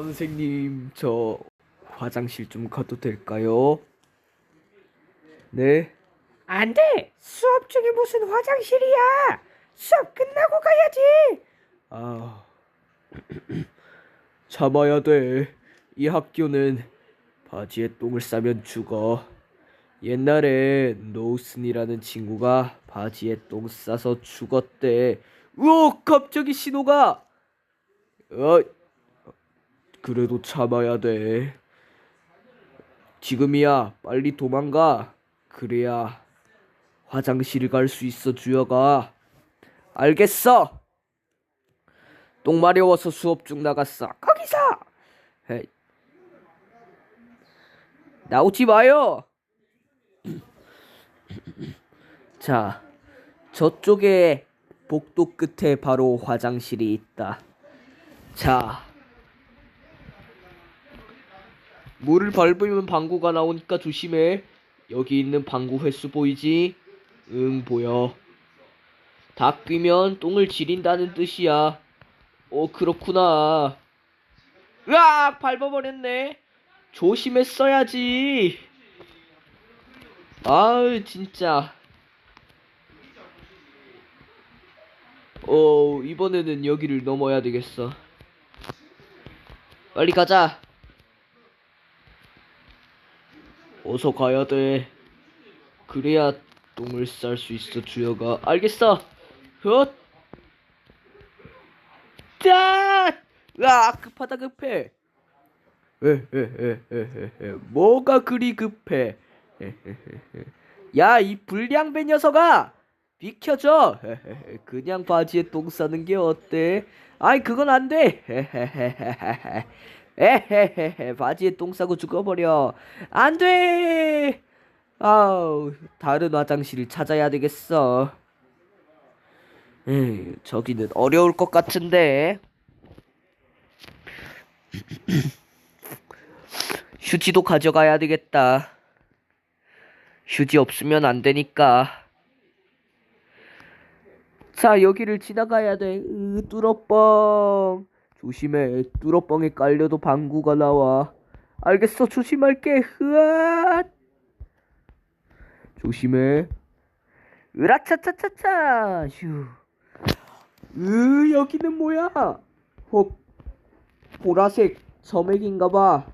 선생님, 저 화장실 좀 가도 될까요? 네? 안 돼! 수업 중에 무슨 화장실이야! 수업 끝나고 가야지! 아, 참아야 돼. 이 학교는 바지에 똥을 싸면 죽어. 옛날에 노슨이라는 친구가 바지에 똥 싸서 죽었대. 우와, 갑자기 신호가. 어, 그래도 참아야 돼. 지금이야, 빨리 도망가. 그래야 화장실 갈 수 있어, 주여가. 알겠어. 똥 마려워서 수업 중 나갔어. 거기서. 헤이. 나오지 마요. 자, 저쪽에 복도 끝에 바로 화장실이 있다. 자, 물을 밟으면 방구가 나오니까 조심해. 여기 있는 방구 횟수 보이지? 응, 보여. 다 끼면 똥을 지린다는 뜻이야. 어, 그렇구나. 으악! 밟아버렸네. 조심했어야지. 아유, 진짜. 어, 이번에는 여기를 넘어야 되겠어. 빨리 가자. 어서 가야 돼. 그래야 똥을 쌀 수 있어, 주여가. 알겠어. 헛! 짠! 으아, 급하다, 급해. 에헤헤헤헤헤. 뭐가 그리 급해? 야, 이 불량배 녀석아! 비켜줘! 그냥 바지에 똥 싸는 게 어때? 아이, 그건 안 돼! 에헤헤헤. 바지에 똥 싸고 죽어버려. 안 돼! 아우, 다른 화장실을 찾아야 되겠어. 에이, 저기는 어려울 것 같은데. 휴지도 가져가야 되겠다. 휴지 없으면 안 되니까. 자, 여기를 지나가야 돼. 으, 뚫어뻥. 조심해. 뚫어뻥에 깔려도 방구가 나와. 알겠어. 조심할게. 으아! 조심해. 으라차차차차. 휴. 으, 여기는 뭐야? 혹 보라색 점액인가 봐.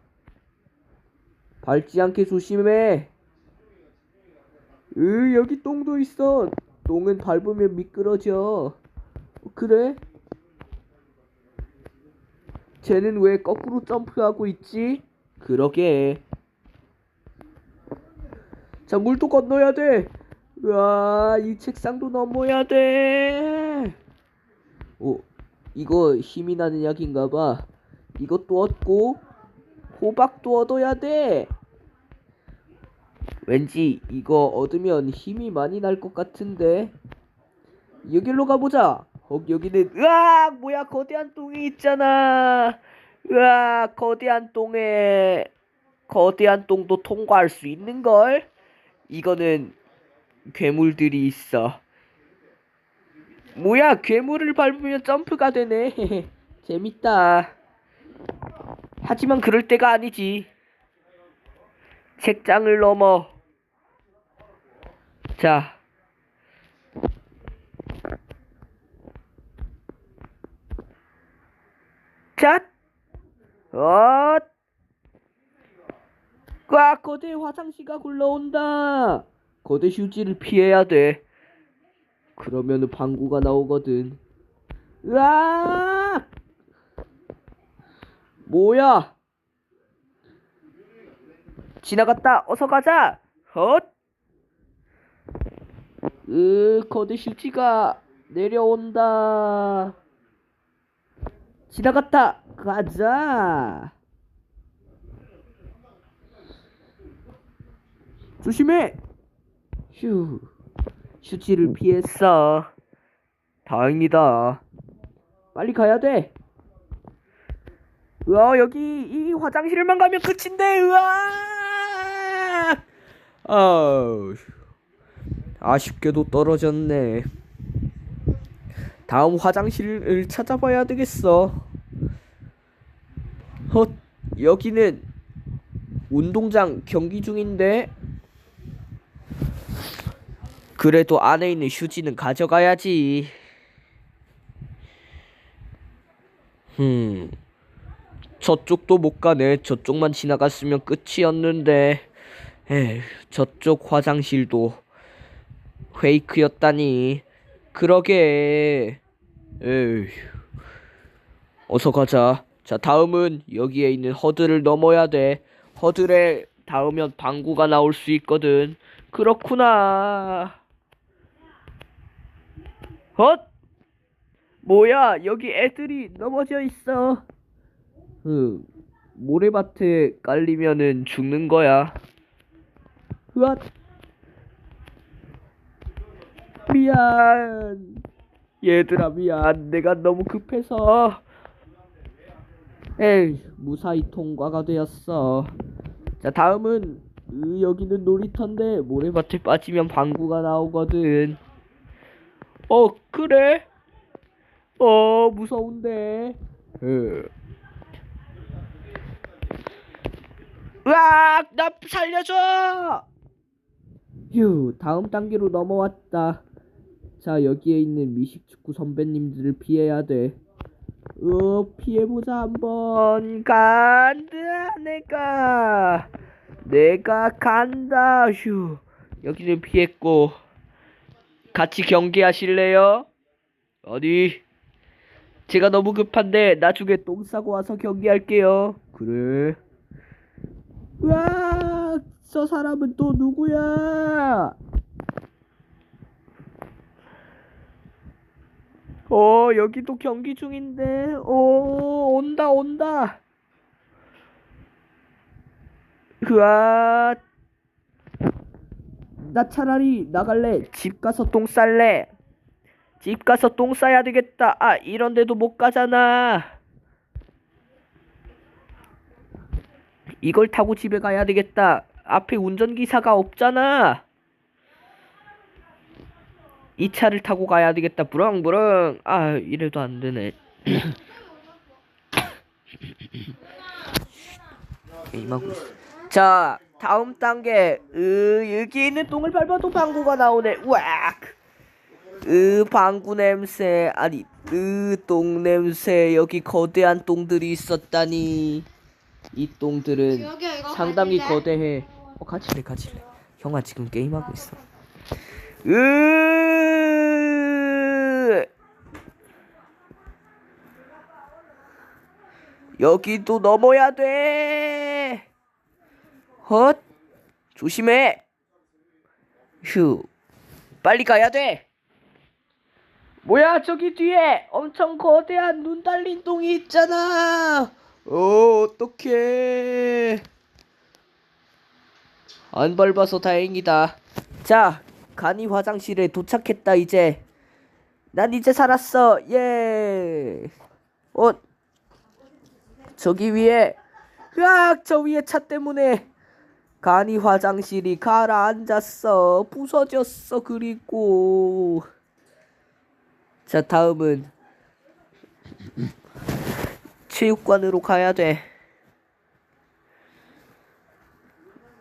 밟지 않게 조심해. 으, 여기 똥도 있어. 똥은 밟으면 미끄러져. 어, 그래? 쟤는 왜 거꾸로 점프하고 있지? 그러게. 자, 물도 건너야 돼. 으아, 이 책상도 넘어야 돼. 오, 이거 힘이 나는 약인가 봐. 이것도 얻고 호박도 얻어야 돼. 왠지 이거 얻으면 힘이 많이 날 것 같은데. 여기로 가보자. 어, 여기는 으악 뭐야 거대한 똥이 있잖아. 으악 거대한 똥에 거대한 똥도 통과할 수 있는 걸. 이거는 괴물들이 있어. 뭐야 괴물을 밟으면 점프가 되네. 재밌다. 하지만 그럴 때가 아니지. 책장을 넘어. 자. 자. 어. 꽉 거대 화장실가 굴러온다. 거대 휴지를 피해야 돼. 그러면은 방구가 나오거든. 으악! 뭐야? 지나갔다. 어서 가자. 헛. 으, 거대 휴지가 내려온다. 지나갔다. 가자. 조심해. 휴. 휴지를 피했어. 다행이다. 빨리 가야 돼. 으아 여기 이 화장실만 가면 끝인데 으아 아우 아쉽게도 떨어졌네 다음 화장실을 찾아봐야 되겠어. 헛 여기는 운동장 경기 중인데. 그래도 안에 있는 휴지는 가져가야지. 흠 저쪽도 못 가네. 저쪽만 지나갔으면 끝이었는데. 에휴 저쪽 화장실도 페이크였다니 그러게 에휴 어서 가자. 자, 다음은 여기에 있는 허들을 넘어야 돼. 허들에 닿으면 방구가 나올 수 있거든. 그렇구나. 헛! 뭐야, 여기 애들이 넘어져 있어. 응, 모래밭에 깔리면은 죽는 거야. 으앗! 미안. 얘들아, 미안. 내가 너무 급해서. 에이, 무사히 통과가 되었어. 자, 다음은 으, 여기는 놀이터인데 모래밭에 빠지면 방구가 나오거든. 어, 그래? 어, 무서운데. 으. 으악! 나 살려줘! 휴, 다음 단계로 넘어왔다. 자, 여기에 있는 미식축구 선배님들을 피해야 돼. 어, 피해보자 한번. 간다 내가. 내가 간다 휴 여기는 피했고. 같이 경기하실래요? 어디? 제가 너무 급한데 나중에 똥 싸고 와서 경기할게요. 그래. 으악 저 사람은 또 누구야 어, 여기도 경기 중인데. 오, 온다, 온다. 으아. 나 차라리 나갈래. 집 가서 똥 쌀래. 집 가서 똥 싸야 되겠다. 아, 이런 데도 못 가잖아. 이걸 타고 집에 가야 되겠다. 앞에 운전기사가 없잖아. 이 차를 타고 가야 되겠다. 부렁부렁. 아, 이래도 안 되네. 게임하고 있어. 자, 다음 단계. 으, 여기 있는 똥을 밟아도 방구가 나오네. 우악. 으, 방구 냄새. 아니, 으, 똥 냄새. 여기 거대한 똥들이 있었다니. 이 똥들은 상당히? 거대해. 어, 가질래, 가질래. 형아 지금 게임하고 있어. 으 여기도 넘어야 돼. 헛 조심해. 휴 빨리 가야 돼. 뭐야 저기 뒤에 엄청 거대한 눈 달린 똥이 있잖아. 어 어떡해. 안 밟아서 다행이다. 자, 간이 화장실에 도착했다 이제. 난 이제 살았어. 예. 어. 저기 위에 으악 저 위에 차 때문에 간이 화장실이 가라앉았어. 부서졌어. 그리고 자, 다음은 체육관으로 가야 돼.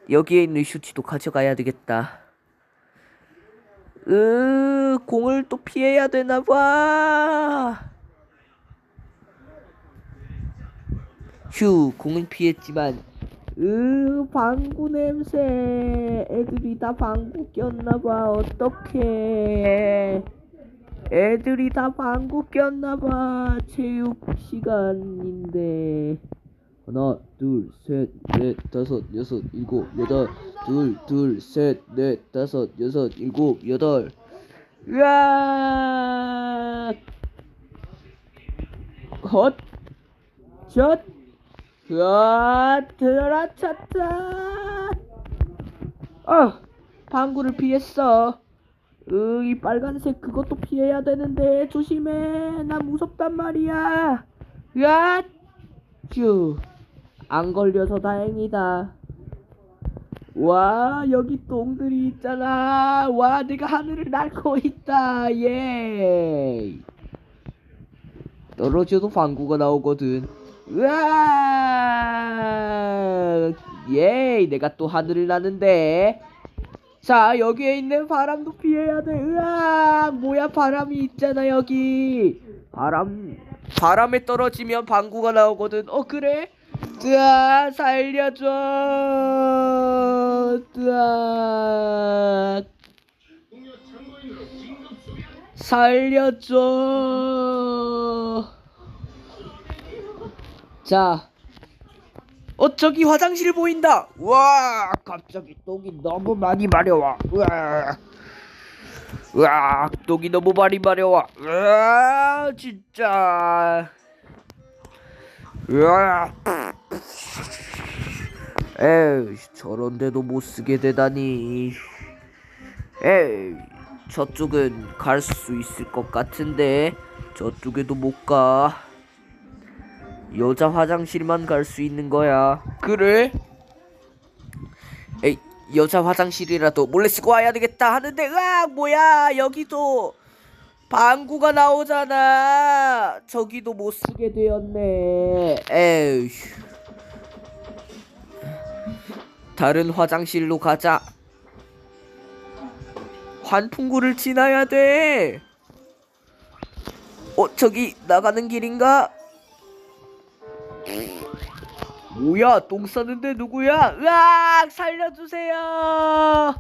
여기에 있는 슈치도 가져가야 되겠다. 으, 공을 또 피해야 되나 봐. 휴, 공은 피했지만, 으, 방구 냄새. 애들이 다 방구 꼈나 봐. 어떡해. 애들이 다 방구 꼈나 봐. 체육 시간인데. 하나, 둘, 셋, 넷, 다섯, 여섯, 일곱, 여덟. 둘, 둘, 셋, 넷, 다섯, 여섯, 일곱, 여덟. 으악! 헛! 젖! 으아! 들어라쳤다! 아! 방구를 피했어. 으, 이 빨간색 그것도 피해야 되는데, 조심해. 나 무섭단 말이야. 으악! 휴. 안 걸려서 다행이다. 와, 여기 똥들이 있잖아. 와, 내가 하늘을 날고 있다. 예. 떨어져도 방구가 나오거든. 으아! 예이 내가 또 하늘을 나는데 자 여기에 있는 바람도 피해야 돼 으악 뭐야 바람이 있잖아 여기 바람 바람에 떨어지면 방구가 나오거든 어 그래 으악 살려줘. 으악 살려줘. 자. 어 저기 화장실 보인다. 와 갑자기 똥이 너무 많이 마려워. 으악 으악 똥이 너무 많이 마려워. 으악 진짜 으악 에이 저런데도 못 쓰게 되다니 에이 저쪽은 갈 수 있을 것 같은데 저쪽에도 못 가 여자 화장실만 갈 수 있는 거야. 그래? 에이, 여자 화장실이라도 몰래 쓰고 와야 되겠다 하는데, 으악, 뭐야, 여기도 방구가 나오잖아. 저기도 못 쓰게 되었네. 에이. 다른 화장실로 가자. 환풍구를 지나야 돼. 어, 저기 나가는 길인가? 뭐야 똥 싸는데 누구야 으악 살려주세요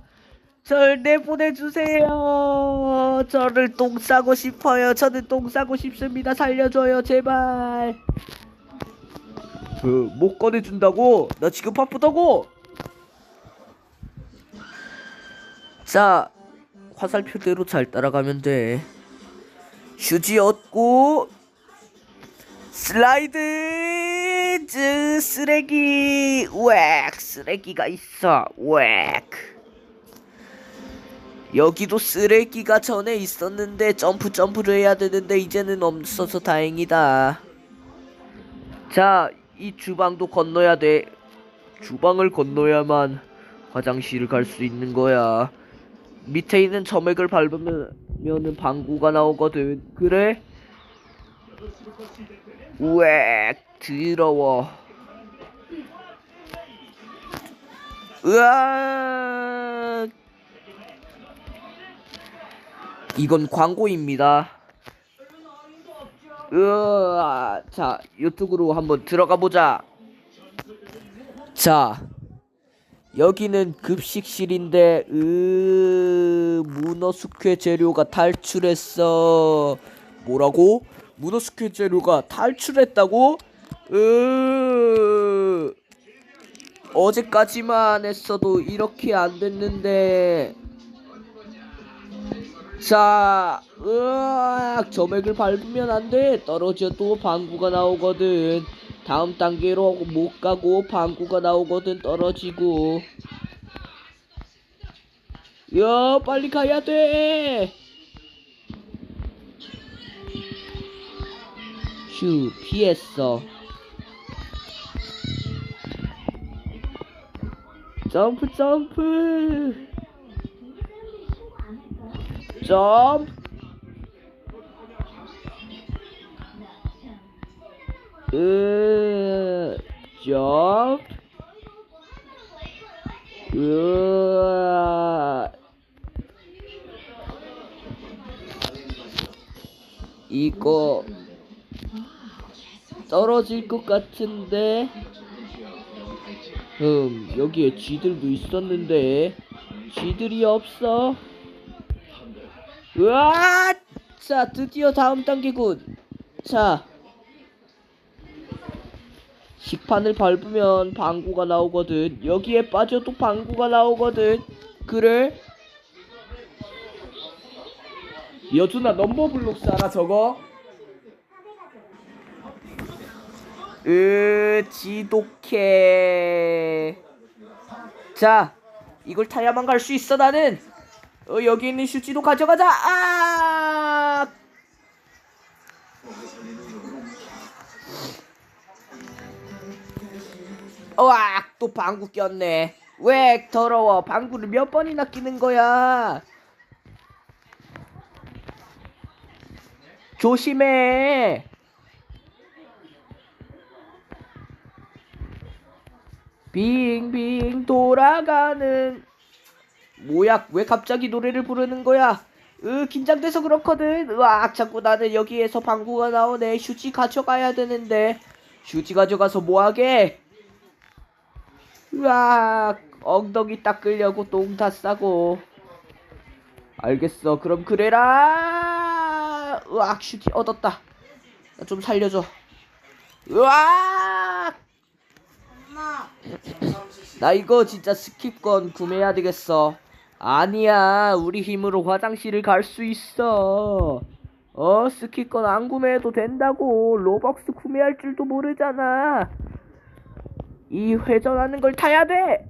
절 내보내주세요. 저를 똥 싸고 싶어요. 저는 똥 싸고 싶습니다. 살려줘요 제발. 그 못 꺼내준다고? 나 지금 바쁘다고? 자 화살표대로 잘 따라가면 돼. 휴지 얻고 슬라이드 즈 쓰레기 웩 쓰레기가 있어 웩 여기도 쓰레기가 전에 있었는데 점프 점프를 해야 되는데 이제는 없어서 다행이다. 자 이 주방도 건너야 돼. 주방을 건너야만 화장실을 갈 수 있는 거야. 밑에 있는 점액을 밟으면은 방구가 나오거든. 그래? 우엑 더러워. 으악 이건 광고입니다 으아 자 이쪽으로 한번 들어가 보자 자 여기는 급식실인데 으 문어 숙회 재료가 탈출했어 뭐라고? 문어 숙회 재료가 탈출했다고? 으 어제까지만 했어도 이렇게 안 됐는데 자 으악 점액을 밟으면 안 돼. 떨어져도 방구가 나오거든. 다음 단계로 못 가고 방구가 나오거든. 떨어지고. 야 빨리 가야 돼. 휴 피했어. 점프 점프 점프 으 점프 으 이거 떨어질 것 같은데. 음 여기에 쥐들도 있었는데. 쥐들이 없어 으아! 자 드디어 다음 단계군. 자. 식판을 밟으면 방구가 나오거든. 여기에 빠져도 방구가 나오거든. 그래 여준아 넘버블록스 알아 저거? 으 지독해. 자 이걸 타야만 갈 수 있어 나는 어 여기 있는 휴지도 가져가자. 아! 으악 또 방구 꼈네. 왜 더러워? 방구를 몇 번이나 끼는 거야? 조심해. 빙빙 돌아가는 뭐야 왜 갑자기 노래를 부르는 거야? 으 긴장돼서 그렇거든. 으악 자꾸 나는 여기에서 방구가 나오네. 휴지 가져가야 되는데. 휴지 가져가서 뭐하게? 으악 엉덩이 닦으려고 똥 다 싸고. 알겠어 그럼 그래라. 으악 휴지 얻었다. 나 좀 살려줘. 으악! 나 이거 진짜 스킵건 구매해야 되겠어. 아니야, 우리 힘으로 화장실을 갈 수 있어. 어, 스킵건 안 구매해도 된다고. 로벅스 구매할 줄도 모르잖아. 이 회전하는 걸 타야 돼.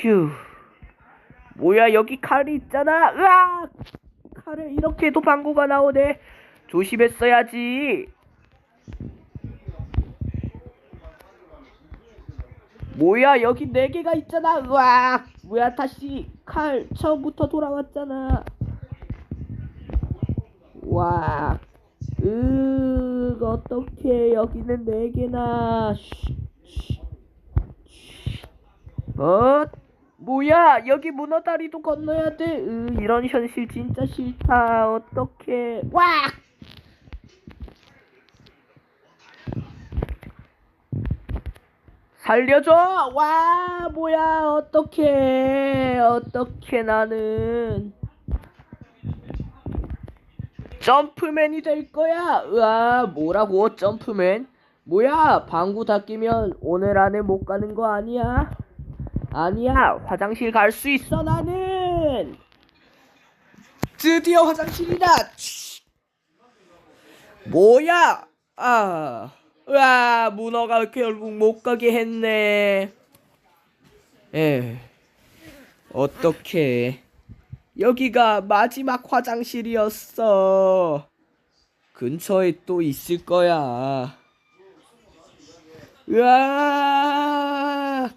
휴. 뭐야, 여기 칼이 있잖아. 으악! 칼을 이렇게 해도 방구가 나오네. 조심했어야지. 뭐야 여기 네 개가 있잖아 으악 뭐야 다시 칼 처음부터 돌아왔잖아. 와 으 어떡해 여기는 네 개나. 어 뭐야 여기 문어 다리도 건너야 돼. 으, 이런 현실 진짜 싫다. 어떡해. 와 살려줘! 와, 뭐야, 어떡해, 어떡해, 나는. 점프맨이 될 거야! 으아, 뭐라고, 점프맨? 뭐야, 방구 다 끼면 오늘 안에 못 가는 거 아니야? 아니야, 화장실 갈 수 있어, 나는! 드디어 화장실이다! 치. 뭐야! 아. 으아, 문어가 결국 못 가게 했네. 에, 어떡해. 여기가 마지막 화장실이었어. 근처에 또 있을 거야. 으아,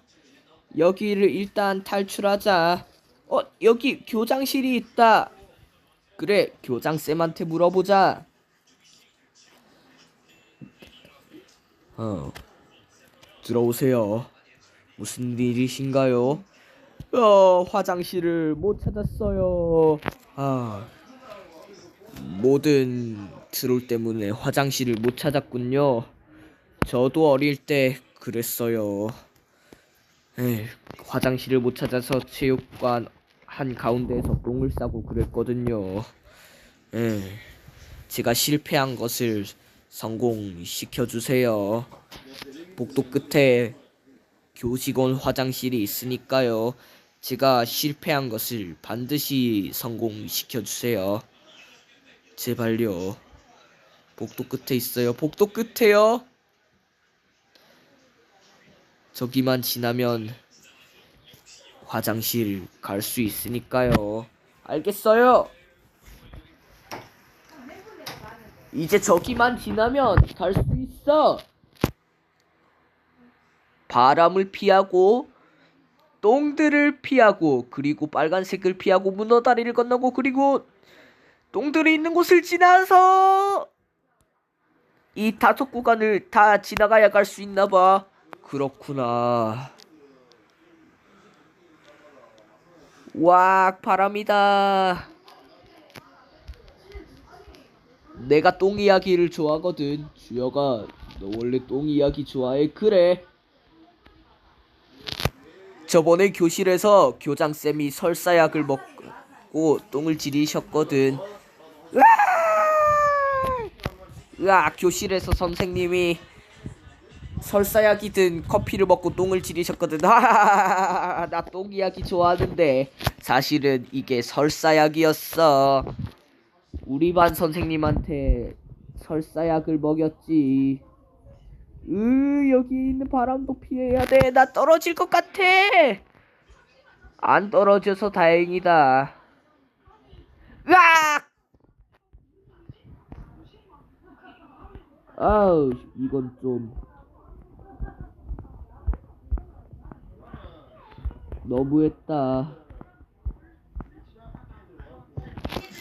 여기를 일단 탈출하자. 어, 여기 교장실이 있다. 그래, 교장쌤한테 물어보자. 어. 들어오세요. 무슨 일이신가요? 어, 화장실을 못 찾았어요. 아. 모든 트롤 때문에 화장실을 못 찾았군요. 저도 어릴 때 그랬어요. 에이, 화장실을 못 찾아서 체육관 한 가운데에서 똥을 싸고 그랬거든요. 에이, 제가 실패한 것을 성공시켜 주세요. 복도 끝에 교직원 화장실이 있으니까요. 제가 실패한 것을 반드시 성공시켜 주세요. 제발요. 복도 끝에 있어요. 복도 끝에요. 저기만 지나면 화장실 갈 수 있으니까요. 알겠어요. 이제 저기만 지나면 갈 수 있어. 바람을 피하고 똥들을 피하고 그리고 빨간색을 피하고 문어 다리를 건너고 그리고 똥들이 있는 곳을 지나서 이 다섯 구간을 다 지나가야 갈 수 있나 봐. 그렇구나. 와, 바람이다. 내가 똥 이야기를 좋아하거든. 주여가 너 원래 똥 이야기 좋아해? 그래. 저번에 교실에서 교장 쌤이 설사약을 먹고 똥을 지리셨거든. 으아! 교실에서 선생님이 설사약이 든 커피를 먹고 똥을 지리셨거든. 하하하하. 나 똥 이야기 좋아하는데 사실은 이게 설사약이었어. 우리 반 선생님한테 설사약을 먹였지. 으, 여기 있는 바람도 피해야 돼. 나 떨어질 것 같아. 안 떨어져서 다행이다. 으악! 아우, 이건 좀 너무했다.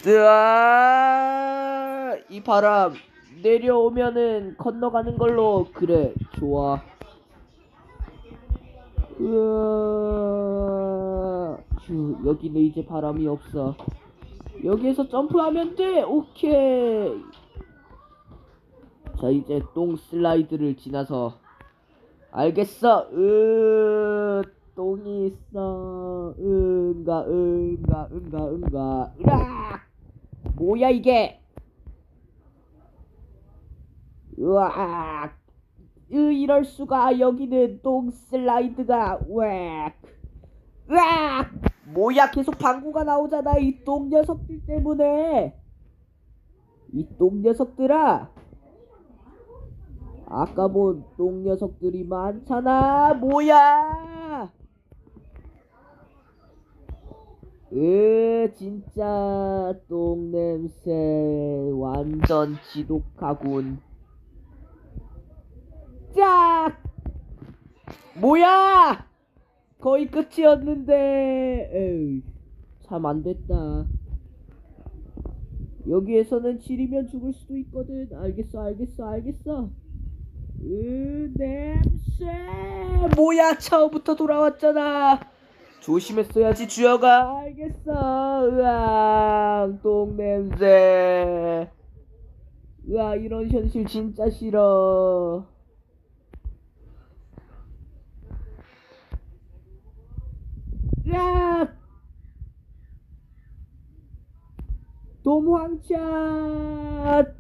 으아! 이 바람 내려오면은 건너가는 걸로 그래 좋아 으아, 휴, 여기는 이제 바람이 없어. 여기에서 점프하면 돼. 오케이. 자, 이제 똥 슬라이드를 지나서 알겠어. 으, 똥이 있어. 응가, 응가, 응가, 응가. 으악! 뭐야 이게? 으악! 으, 이럴 수가 여기는 똥 슬라이드가 으악! 으악! 뭐야 계속 방구가 나오잖아 이 똥 녀석들 때문에 이 똥 녀석들아 아까 본 똥 녀석들이 많잖아 뭐야 으 진짜 똥 냄새 완전 지독하군. 짝 뭐야! 거의 끝이었는데. 참 안됐다. 여기에서는 지리면 죽을 수도 있거든. 알겠어 알겠어 알겠어. 으 냄새! 뭐야 처음부터 돌아왔잖아 조심했어야지 주여가. 알겠어. 으앙 똥냄새. 으아 이런 현실 진짜 싫어. 으악 도망쳐.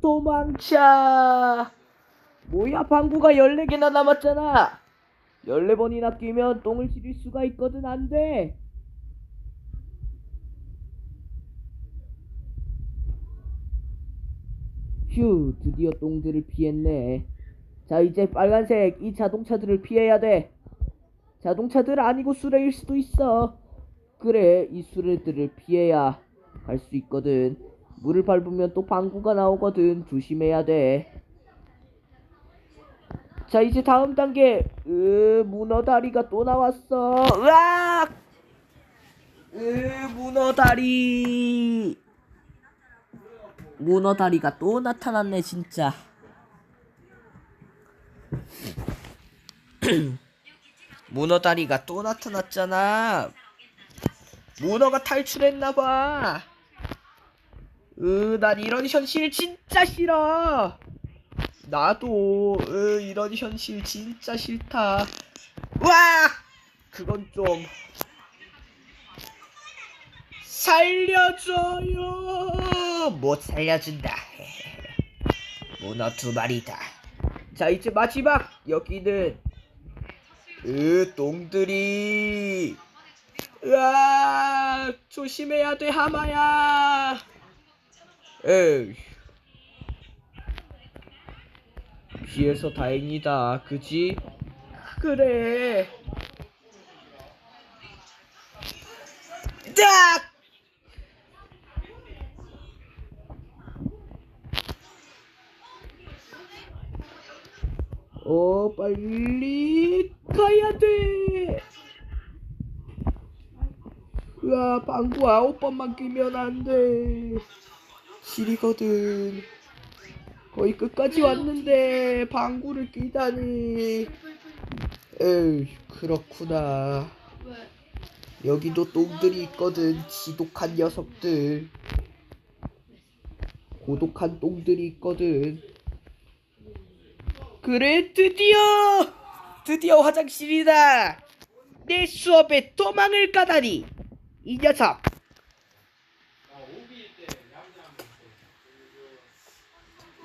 도망쳐. 뭐야 방구가 14개나 남았잖아 14번이나 뛰면 똥을 지릴 수가 있거든 안 돼. 휴 드디어 똥들을 피했네. 자 이제 빨간색 이 자동차들을 피해야 돼. 자동차들 아니고 수레일 수도 있어. 그래 이 수레들을 피해야 갈 수 있거든. 물을 밟으면 또 방구가 나오거든. 조심해야 돼 자 이제 다음 단계. 으 문어 다리가 또 나왔어. 으악! 으 문어 다리. 문어 다리가 또 나타났네 진짜. 문어 다리가 또 나타났잖아. 문어가 탈출했나봐. 으난 이런 현실 진짜 싫어 나도 으, 이런 현실 진짜 싫다. 와! 그건 좀 살려줘요. 못 살려준다. 문어 두 마리다. 자 이제 마지막 여기는 으 똥들이 으아 조심해야 돼 하마야. 에이. 피해서 다행이다. 그지? 그래. 딱! 어, 빨리 가야 돼. 으아, 방구 아홉 번만 끼면 안 돼. 실이거든. 거의 끝까지 왔는데 방구를 끼다니. 에이 그렇구나. 여기도 똥들이 있거든 지독한 녀석들. 고독한 똥들이 있거든. 그래 드디어! 드디어 화장실이다! 내 수업에 도망을 가다니! 이 녀석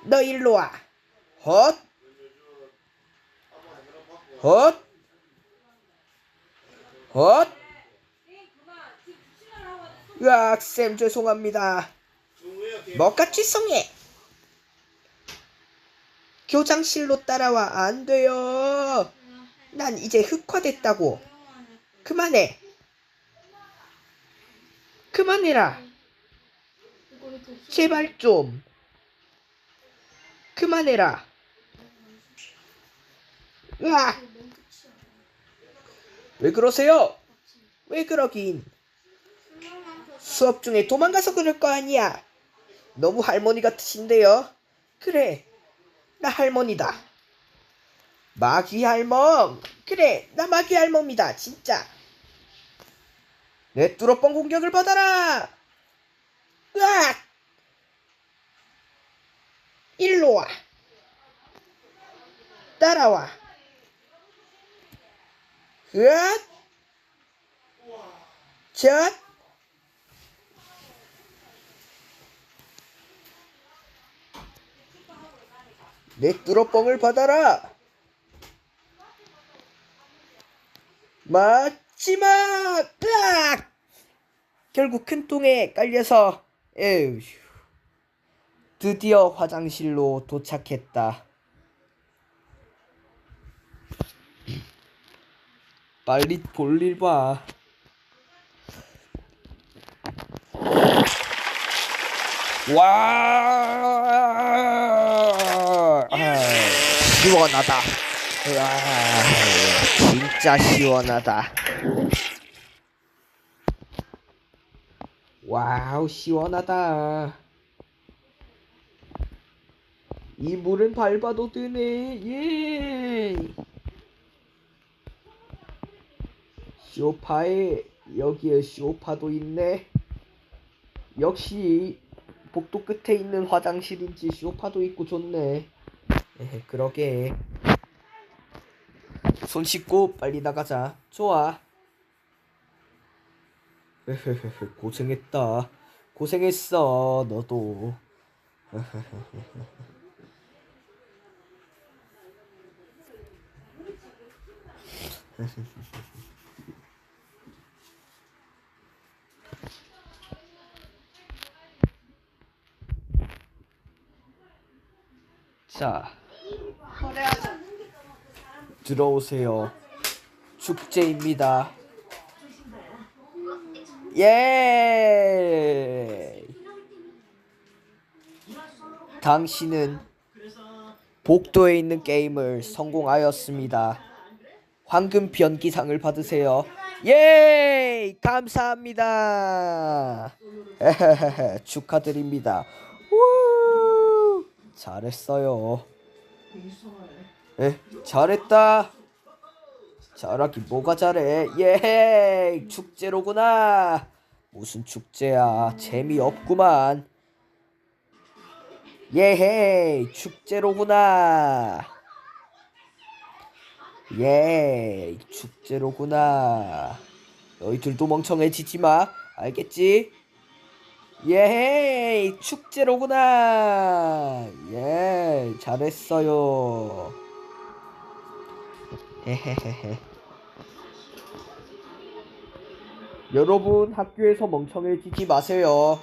너 일로 와. 헛. 헛. 헛. 으악, 쌤 죄송합니다. 뭐같이 성해. 교장실로 따라와 안 돼요. 난 이제 흑화됐다고. 그만해. 그만해라. 제발 좀. 그만해라. 으악! 왜 그러세요? 왜 그러긴? 수업 중에 도망가서 그럴 거 아니야. 너무 할머니 같으신데요. 그래, 나 할머니다. 마귀 할멈 그래 나 마귀 할멈이다 진짜 내 뚫어뻥 공격을 받아라 으악 일로 와. 따라와. 으악 잣내 뚫어뻥을 받아라. 마지막! 으악! 결국 큰 똥에 깔려서 에휴 드디어 화장실로 도착했다 빨리 볼일 봐 와! 아, 시원하다. 와, 진짜 시원하다. 와우, 시원하다. 이 물은 밟아도 되네. 예. 쇼파에 여기에 쇼파도 있네. 역시 복도 끝에 있는 화장실인지 쇼파도 있고 좋네. 에헤, 그러게. 손 씻고 빨리 나가자. 좋아. 에헤헤헤, 고생했다. 고생했어, 너도. 자, 들어오세요. 축제입니다. 예! 당신은 복도에 있는 게임을 성공하였습니다. 황금 변기상을 받으세요. 예! 감사합니다. 에헤헤헤, 축하드립니다. 우! 잘했어요. 에, 잘했다. 잘하기 뭐가 잘해? 예, 축제로구나. 무슨 축제야? 재미없구만. 예헤, 축제로구나. 예, 축제로구나. 너희들도 멍청해지지 마. 알겠지? 예, 축제로구나. 예, 잘했어요. 헤헤헤헤. 여러분 학교에서 멍청해지지 마세요.